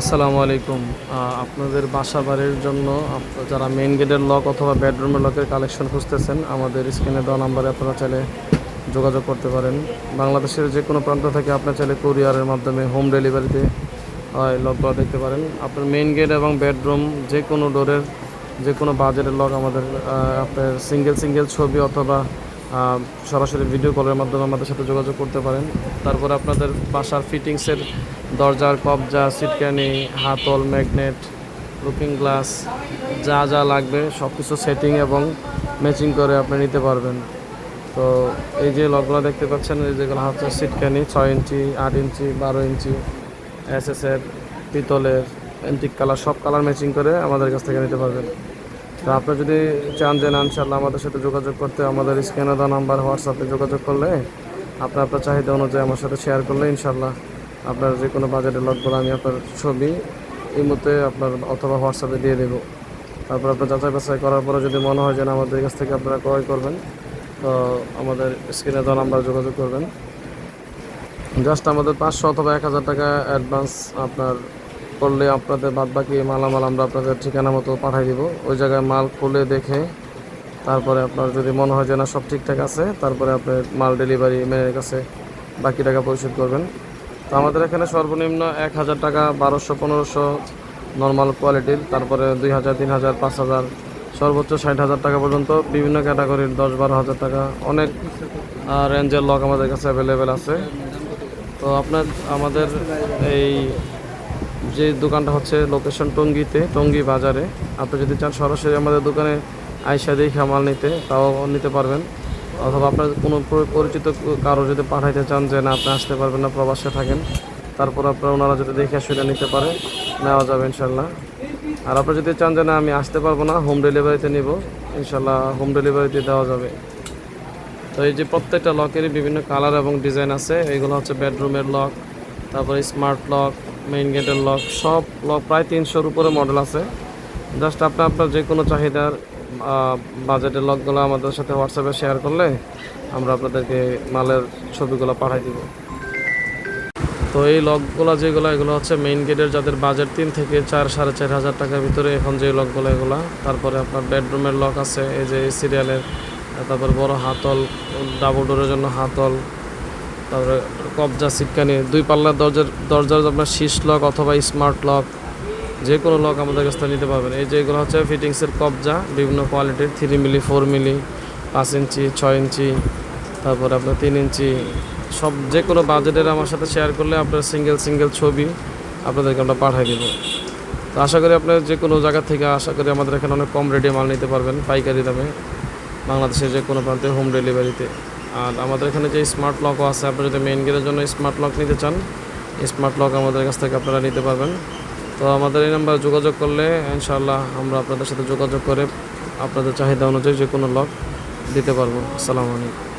আসসালামু আলাইকুম। আপনাদের বাসা বাড়ির জন্য যারা মেইন গেটের লক অথবা বেডরুমের লকের কালেকশন খুঁজতেছেন, আমাদের স্ক্রিনে দেওয়া নাম্বারে আপনারা চাইলে যোগাযোগ করতে পারেন। বাংলাদেশের যে কোনো প্রান্ত থেকে আপনার চাইলে কুরিয়ারের মাধ্যমে হোম ডেলিভারিতে লকগুলো দেখতে পারেন। আপনার মেইন গেট এবং বেডরুম যে কোনো ডোরের যে কোনো বাজেটের লক আমাদের আপনার সিঙ্গেল সিঙ্গেল ছবি অথবা সরাসরি ভিডিও কলের মাধ্যমে আমাদের সাথে যোগাযোগ করতে পারেন। তারপরে আপনাদের বাসার ফিটিংসের দরজার কবজা সিটকানি হাতল ম্যাগনেট লুকিং গ্লাস যা যা লাগবে সব কিছু সেটিং এবং ম্যাচিং করে আপনি নিতে পারবেন। তো এই যে লকগুলো দেখতে পাচ্ছেন, এই যেগুলো হচ্ছে সিটকানি ছয় ইঞ্চি, আট ইঞ্চি, বারো ইঞ্চি এসএসের পিতলের অ্যান্টিক কালার সব কালার ম্যাচিং করে আমাদের কাছ থেকে নিতে পারবেন। তো আপনি যদি চান যে না ইনশাল্লাহ আমাদের সাথে যোগাযোগ করতে, আমাদের স্ক্যানে দেওয়া নাম্বার হোয়াটসঅ্যাপে যোগাযোগ করলে, আপনি আপনার চাহিদা অনুযায়ী আমার সাথে শেয়ার করলে ইনশাল্লাহ আপনার যে কোনো বাজেটের লকগুলো আমি আপনার ছবি এই মুহূর্তে আপনার অথবা হোয়াটসঅ্যাপে দিয়ে দেবো। তারপর আপনার যাচাই বাছাই করার পরে যদি মনে হয় যে আমাদের কাছ থেকে আপনারা ক্রয় করবেন, তো আমাদের স্ক্রিনে দেওয়া নাম্বার যোগাযোগ করবেন। জাস্ট আমাদের পাঁচশো অথবা এক হাজার টাকা অ্যাডভান্স আপনার করলে আপনাদের বাদ বাকি মালামাল আমরা আপনাদের ঠিকানা মতো পাঠিয়ে দিব। ওই জায়গায় মাল খুলে দেখে তারপরে আপনার যদি মনে হয় যে না, সব ঠিকঠাক আছে, তারপরে আপনি মাল ডেলিভারি ম্যানের কাছে বাকি টাকা পরিশোধ করবেন। তো আমাদের এখানে সর্বনিম্ন এক হাজার টাকা বারোশো পনেরোশো নর্মাল কোয়ালিটির তারপরে দুই হাজার, তিন হাজার, পাঁচ হাজার, সর্বোচ্চ ষাট হাজার টাকা পর্যন্ত বিভিন্ন ক্যাটাগরির দশ বারো হাজার টাকা অনেক রেঞ্জের লক আমাদের কাছে অ্যাভেলেবেল আছে। তো আপনার, আমাদের এই যে দোকানটা হচ্ছে লোকেশন টঙ্গিতে, টঙ্গি বাজারে। আপনি যদি চান সরাসরি আমাদের দোকানে আইসা দেখে মাল নিতে, তাও নিতে পারবেন। অথবা আপনার কোনো পরিচিত কারও যদি পাঠাইতে চান যে না, আপনি আসতে পারবেন না, প্রবাসে থাকেন, তারপর আপনার ওনারা যদি দেখে সেটা নিতে পারে, নেওয়া যাবে ইনশাল্লাহ। আর আপনি যদি চান যে না, আমি আসতে পারব না হোম ডেলিভারিতে নিব, ইনশাল্লাহ হোম ডেলিভারিতে দেওয়া যাবে। তো এই যে প্রত্যেকটা লকেরই বিভিন্ন কালার এবং ডিজাইন আছে এইগুলো হচ্ছে বেডরুমের লক তারপরে স্মার্ট লক মেইন গেটের লক সব লক প্রায় তিনশোর উপরে মডেল আছে। জাস্ট আপনি আপনার যে কোনো চাহিদার বাজেটের লকগুলো আমাদের সাথে হোয়াটসঅ্যাপে শেয়ার করলে আমরা আপনাদেরকে মালের ছবিগুলো পাঠাই দিব। তো এই লকগুলো যেগুলো, এগুলো হচ্ছে মেইন গেটের যাদের বাজেট তিন থেকে চার, সাড়ে চার হাজার টাকার ভিতরে এখন যে লকগুলো এগুলো। তারপরে আপনার বেডরুমের লক আছে, এই যে সিরিয়ালের তারপর বড় হাতল ডাবল ডোরের জন্য হাতল তারপরে কবজা সিটকানি দুই পাল্লার দরজার দরজার আপনার শীষ লক অথবা স্মার্ট লক যে কোনো লক আমাদের কাছ থেকে নিতে পারবেন। এই যেগুলো হচ্ছে ফিটিংসের কবজা, বিভিন্ন কোয়ালিটির থ্রি মিলি ফোর মিলি পাঁচ ইঞ্চি, ছয় ইঞ্চি, তারপরে আপনার তিন ইঞ্চি, সব যে কোনো বাজেটের আমার সাথে শেয়ার করলে আপনার সিঙ্গেল সিঙ্গেল ছবি আপনাদেরকে আমরা পাঠিয়ে দেবো। তো আশা করি আপনার যে কোনো জায়গা থেকে আশা করি আমাদের এখানে অনেক কম রেটে মাল নিতে পারবেন পাইকারি দামে বাংলাদেশের যে কোনো প্রান্তে হোম ডেলিভারিতে আর আমাদের এখানে যে স্মার্ট লকও আছে আপনি যদি মেইন গেটের জন্য স্মার্ট লক নিতে চান স্মার্ট লক আমাদের কাছ থেকে আপনারা নিতে পারবেন। তো আমাদের এই নাম্বার যোগাযোগ করলে ইনশাআল্লাহ আমরা আপনাদের সাথে যোগাযোগ করে আপনাদের চাহিদা অনুযায়ী যে কোনো লক দিতে পারব। আসসালামু আলাইকুম।